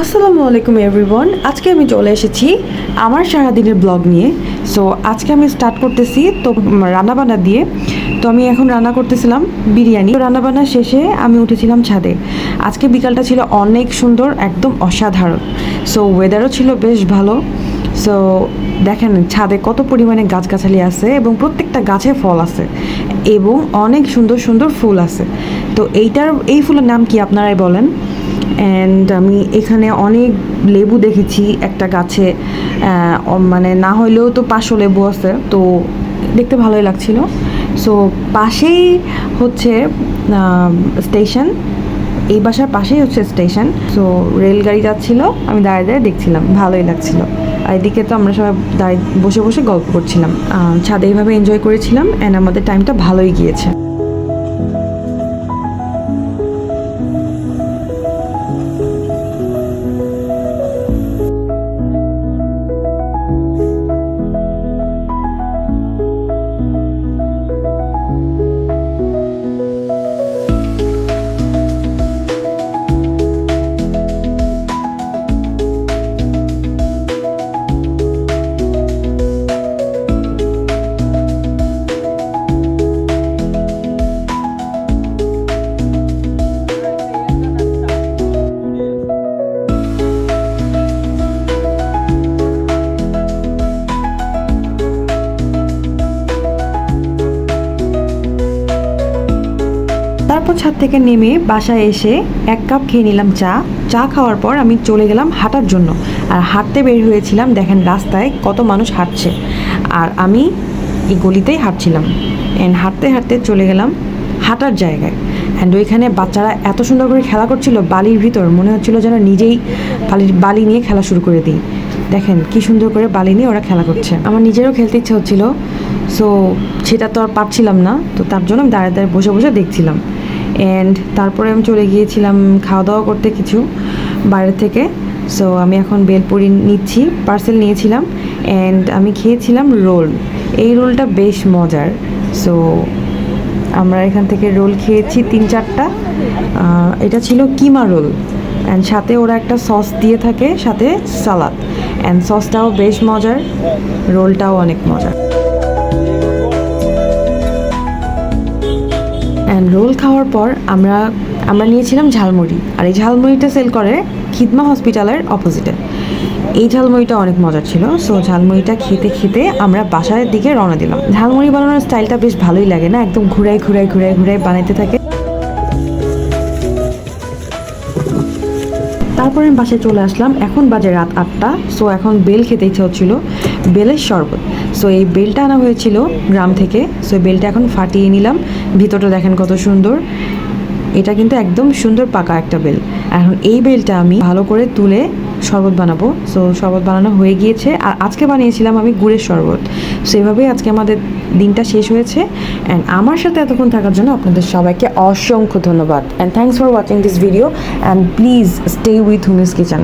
আসসালামু আলাইকুম এভরিওয়ান আজকে আমি চলে এসেছি আমার সারাদিনের ব্লগ নিয়ে। সো আজকে আমি স্টার্ট করতেছি তো রান্নাবান্না দিয়ে। তো, আমি এখন রান্না করতেছিলাম বিরিয়ানি। রান্নাবান্না শেষে আমি উঠেছিলাম ছাদে। আজকে বিকালটা ছিল অনেক সুন্দর, একদম অসাধারণ। সো ওয়েদারও ছিল বেশ ভালো। সো দেখেন ছাদে কত পরিমাণে গাছগাছালি আছে এবং প্রত্যেকটা গাছে ফল আছে এবং অনেক সুন্দর সুন্দর ফুল আছে। তো, এইটার, এই ফুলের নাম কি আপনারাই বলেন? অ্যান্ড আমি এখানে অনেক লেবু দেখেছি একটা গাছে মানে না হলেও তো পাঁচশো লেবু আছে, তো দেখতে ভালোই লাগছিল। সো পাশেই হচ্ছে স্টেশন এই বাসার পাশেই হচ্ছে স্টেশন সো রেলগাড়ি যাচ্ছিল, আমি দাঁড়িয়ে দাঁড়িয়ে দেখছিলাম, ভালোই লাগছিল। আর এদিকে তো আমরা সবাই দাঁড়িয়ে বসে বসে গল্প করছিলাম। ছাদে এইভাবে এনজয় করেছিলাম অ্যান্ড আমাদের টাইমটা ভালোই গিয়েছে। তারপর ছাদ থেকে নেমে বাসায় এসে এক কাপ খেয়ে নিলাম চা। চা খাওয়ার পর আমি চলে গেলাম হাঁটার জন্য। আর হাঁটতে বের হয়েছিলাম, দেখেন রাস্তায় কত মানুষ হাঁটছে। আর আমি এই গলিতেই হাঁটছিলাম। অ্যান্ড হাঁটতে হাঁটতে চলে গেলাম হাঁটার জায়গায়। অ্যান্ড ওইখানে বাচ্চারা এত সুন্দর করে খেলা করছিল, বালির ভিতর। মনে হচ্ছিল যেন নিজেই বালির বালি নিয়ে খেলা শুরু করে দিই। দেখেন কি সুন্দর করে বালি নিয়ে ওরা খেলা করছে। আমার নিজেরও খেলতে ইচ্ছে হচ্ছিল সো সেটা তো আর পারছিলাম না। তো তার জন্য আমি দাঁড়িয়ে দাঁড়িয়ে বসে বসে দেখছিলাম। অ্যান্ড তারপরে আমি চলে গিয়েছিলাম খাওয়া দাওয়া করতে কিছু বাইরে থেকে। সো আমি এখন বেলপুরি নিচ্ছি পার্সেল নিয়েছিলাম। অ্যান্ড আমি খেয়েছিলাম রোল। এই রোলটা বেশ মজার। সো আমরা এখান থেকে রোল খেয়েছি তিন চারটা। এটা ছিল কিমা রোল। অ্যান্ড সাথে ওরা একটা সস দিয়ে থাকে, সাথে সালাদ। অ্যান্ড সসটাও বেশ মজার। রোলটাও অনেক মজার। অ্যান্ড রোল খাওয়ার পর আমরা আমরা নিয়েছিলাম ঝালমুড়ি। আর এই ঝালমুড়িটা সেল করে খিদমা হসপিটালের অপোজিটে এই ঝালমুড়িটা অনেক মজার ছিল সো ঝালমুড়িটা খেতে খেতে আমরা বাসার দিকে রওনা দিলাম। ঝালমুড়ি বানানোর স্টাইলটা বেশ ভালোই লাগে না? একদম ঘুরাই ঘুরাই ঘুরাই ঘুরাই বানাইতে থাকে। তারপরে আমি বাসায় চলে আসলাম। এখন বাজে রাত আটটা। সো এখন বেল খেতে ইচ্ছে হচ্ছিল। বেলের শরবত। সো এই বেলটা আনা হয়েছিল গ্রাম থেকে। সো এই বেলটা এখন ফাটিয়ে নিলাম। ভিতরটা দেখেন কত সুন্দর। এটা কিন্তু একদম সুন্দর পাকা একটা বেল। এখন এই বেলটা আমি ভালো করে তুলে শরবত বানাবো। সো শরবত বানানো হয়ে গিয়েছে। আর আজকে বানিয়েছিলাম আমি গুড়ের শরবত। সো এভাবেই আজকে আমাদের দিনটা শেষ হয়েছে। অ্যান্ড আমার সাথে এতক্ষণ থাকার জন্য আপনাদের সবাইকে অসংখ্য ধন্যবাদ। And thanks for watching this video and please stay with Humi's kitchen